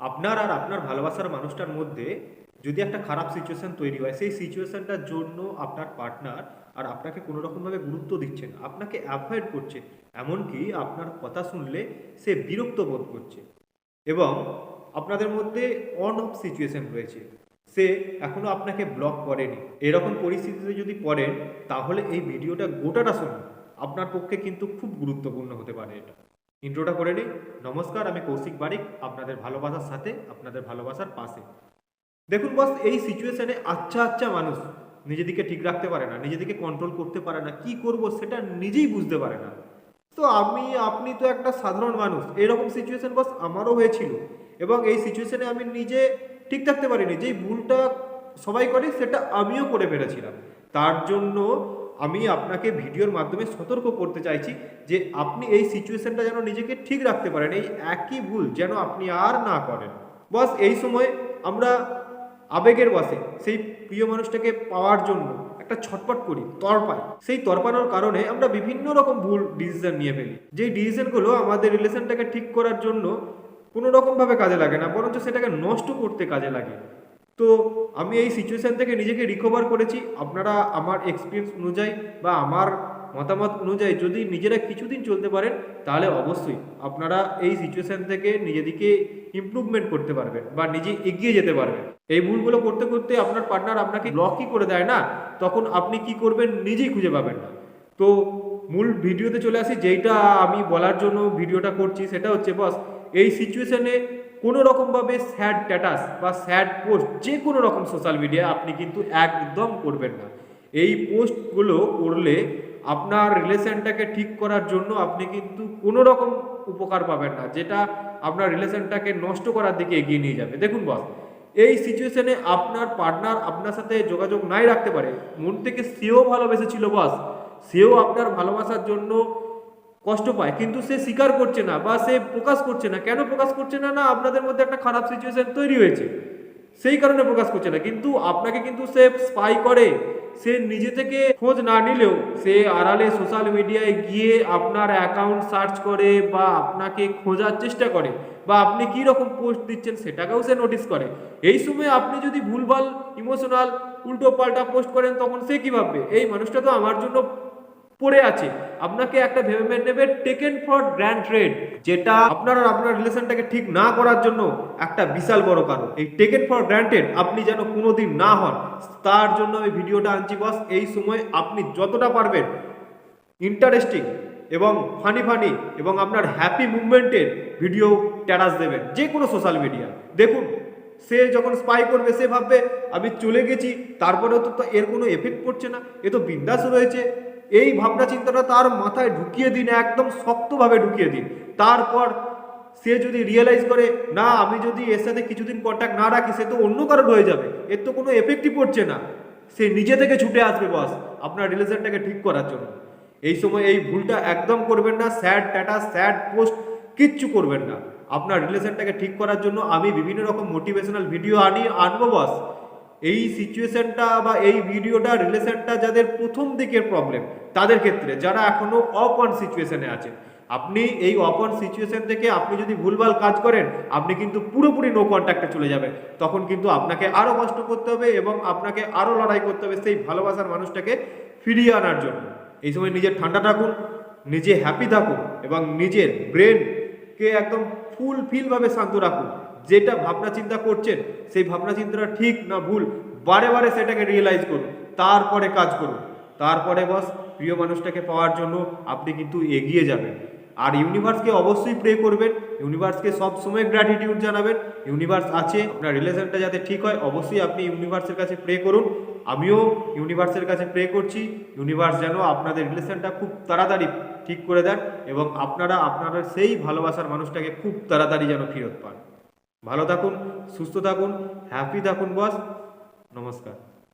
আপনার আর আপনার ভালোবাসার মানুষটার মধ্যে যদি একটা খারাপ সিচুয়েশন তৈরি হয়, সেই সিচুয়েশনটার জন্য আপনার পার্টনার আর আপনাকে কোনো রকমভাবে গুরুত্ব দিচ্ছে না। আপনাকে অ্যাভয়েড করছে। এমনকি আপনার কথা শুনলে সে বিরক্ত বোধ করছে। এবং আপনাদের মধ্যে অন অফ সিচুয়েশন রয়েছে। সে এখনও আপনাকে ব্লক করেনি। এরকম পরিস্থিতিতে যদি পড়েন, তাহলে এই ভিডিওটা গোটাটা শুনুন। আপনার পক্ষে কিন্তু খুব গুরুত্বপূর্ণ হতে পারে এটা। ইন্ট্রোটা করে নিই। নমস্কার, আমি কৌশিক বারিক আপনাদের ভালোবাসার সাথে, আপনাদের ভালোবাসার পাশে। দেখুন বস, এই সিচুয়েশনে আচ্ছা আচ্ছা মানুষ নিজেদিকে ঠিক রাখতে পারে না, নিজেদিকে কন্ট্রোল করতে পারে না, কি করব সেটা নিজেই বুঝতে পারে না। তো আমি, আপনি তো একটা সাধারণ মানুষ, এরকম সিচুয়েশন বস আমারও হয়েছিল। এবং এই সিচুয়েশনে আমি নিজে ঠিক থাকতে পারিনি, যেই ভুলটা সবাই করে সেটা আমিও করে ফেলেছিলাম। তার জন্য আমি আপনাকে ভিডিওর মাধ্যমে সতর্ক করতে চাইছি যে আপনি এই সিচুয়েশনটা যেন নিজেকে ঠিক রাখতে পারেন, এই একই ভুল যেন আপনি আর না করেন। বস, এই সময় আমরা আবেগের বসে সেই প্রিয় মানুষটাকে পাওয়ার জন্য একটা ছটপট করি তরপাই সেই তরপানোর কারণে আমরা বিভিন্ন রকম ভুল ডিসিশন নিয়ে ফেলি। যেই ডিসিশনগুলো আমাদের রিলেশনটাকে ঠিক করার জন্য কোনো রকমভাবে কাজে লাগে না, বরঞ্চ সেটাকে নষ্ট করতে কাজে লাগে। তো আমি এই সিচুয়েশান থেকে নিজেকে রিকভার করেছি। আপনারা আমার এক্সপিরিয়েন্স অনুযায়ী বা আমার মতামত অনুযায়ী যদি নিজেরা কিছুদিন চলতে পারেন, তাহলে অবশ্যই আপনারা এই সিচুয়েশান থেকে নিজেদিকে ইমপ্রুভমেন্ট করতে পারবেন বা নিজে এগিয়ে যেতে পারবেন। এই ভুলগুলো করতে করতে আপনার পার্টনার আপনাকে ব্লকই করে দেয় না, তখন আপনি কি করবেন নিজেই খুঁজে পাবেন না। তো মূল ভিডিওতে চলে আসি, যেইটা আমি বলার জন্য ভিডিওটা করছি, সেটা হচ্ছে বস এই সিচুয়েশনে কোনো রকমভাবে স্যাড স্ট্যাটাস বা স্যাড পোস্ট যে কোনো রকম সোশ্যাল মিডিয়া আপনি কিন্তু একদম করবেন না। এই পোস্টগুলো করলে আপনার রিলেশনটাকে ঠিক করার জন্য আপনি কিন্তু কোনো রকম উপকার পাবেন না, যেটা আপনার রিলেশনটাকে নষ্ট করার দিকে এগিয়ে নিয়ে যাবে। দেখুন বস এই সিচুয়েশনে আপনার পার্টনার আপনার সাথে যোগাযোগ নাই রাখতে পারে। মন থেকে সেও ভালোবেসেছিল বস সেও আপনার ভালোবাসার জন্য কষ্ট পায়, কিন্তু সে স্বীকার করছে না বা সে প্রকাশ করছে না। কেন প্রকাশ করছে না? না, আপনাদের মধ্যে একটা খারাপ সিচুয়েশন তৈরি হয়েছে। সেই কারণে প্রকাশ করছে না। কিন্তু আপনাকে কিন্তু সে স্পাই করে। সে নিজে থেকে খোঁজ না নিলেও সে আড়ালে সোশ্যাল মিডিয়ায় গিয়ে আপনার অ্যাকাউন্ট সার্চ করে বা আপনাকে খোঁজার চেষ্টা করে বা আপনি কি রকম পোস্ট দিচ্ছেন সেটাকেও সে নোটিস করে। এই সময় আপনি যদি ভুলভাল ইমোশনাল উল্টো পাল্টা পোস্ট করেন তখন সে কী ভাববে? এই মানুষটা তো আমার জন্য পড়ে আছে। আপনাকে একটা ভেবে নেবে টেকেন ফর গ্র্যান্ড রেড যেটা আপনার আর আপনার রিলেশনটাকে ঠিক না করার জন্য একটা বিশাল বড় কারণ। এই টেকেন ফর গ্র্যান্টেড আপনি যেন কোনোদিন না হন, তার জন্য আমি ভিডিওটা আনছি বস। এই সময় আপনি যতটা পারবেন ইন্টারেস্টিং এবং ফানি ফানি এবং আপনার হ্যাপি মুভমেন্টের ভিডিও ট্যারাস দেবেন যে কোনো সোশ্যাল মিডিয়া দেখুন, সে যখন স্পাই করবে, সে ভাববে, আমি চলে গেছি। তারপরেও তো এর কোনো এফেক্ট পড়ছে না। এ তো বিন্দাস রয়েছে। এই ভাবনা চিন্তাটা তার মাথায় ঢুকিয়ে দিন, একদম শক্তভাবে ঢুকিয়ে দিন। তারপর সে যদি রিয়েলাইজ করে, না, আমি যদি এর সাথে কিছুদিন কন্ট্যাক্ট না রাখি, সে তো অন্য কারণ হয়ে যাবে। এর তো কোনো এফেক্টই পড়ছে না। সে নিজে থেকে ছুটে আসবে বস আপনার রিলেশনটাকে ঠিক করার জন্য। এই সময় এই ভুলটা একদম করবেন না। স্যাড ট্যাটা স্যাড পোস্ট কিচ্ছু করবেন না। আপনার রিলেশনটাকে ঠিক করার জন্য আমি বিভিন্ন রকম মোটিভেশনাল ভিডিও আনি, আনব বস এই সিচুয়েশনটা বা এই ভিডিওটা রিলেশনটা যাদের প্রথম দিকের প্রবলেম তাদের ক্ষেত্রে যারা এখনও অপন সিচুয়েশনে আছে, আপনি এই অপন সিচুয়েশন থেকে আপনি যদি ভুলভাল কাজ করেন, আপনি কিন্তু পুরোপুরি নো কন্ট্যাক্টে চলে যাবে তখন কিন্তু আপনাকে আরও কষ্ট করতে হবে এবং আপনাকে আরও লড়াই করতে হবে সেই ভালোবাসার মানুষটাকে ফিরিয়ে আনার জন্য। এই সময় নিজের ঠান্ডা থাকুন, নিজে হ্যাপি থাকুন এবং নিজের ব্রেনকে একদম ফুল ফিলভাবে শান্ত রাখুন। যেটা ভাবনা চিন্তা করছেন, সেই ভাবনা চিন্তাটা ঠিক না ভুল, বারে বারে সেটাকে রিয়েলাইজ করুন, তারপরে কাজ করুন। তারপরে বস প্রিয় মানুষটাকে পাওয়ার জন্য আপনি কিন্তু এগিয়ে যাবেন। আর ইউনিভার্সকে অবশ্যই প্রে করবেন ইউনিভার্সকে সব সময় গ্র্যাটিটিউড জানাবেন ইউনিভার্স আছে, আপনার রিলেশনটা যাতে ঠিক হয়, অবশ্যই আপনি ইউনিভার্সের কাছে প্রে করুন। আমিও ইউনিভার্সের কাছে প্রে করছি ইউনিভার্স যেন আপনাদের রিলেশনটা খুব তাড়াতাড়ি ঠিক করে দেন এবং আপনারা আপনারা সেই ভালোবাসার মানুষটাকে খুব তাড়াতাড়ি যেন ফেরত পান। ভালো থাকুন সুস্থ থাকুন হ্যাপি থাকুন বস নমস্কার।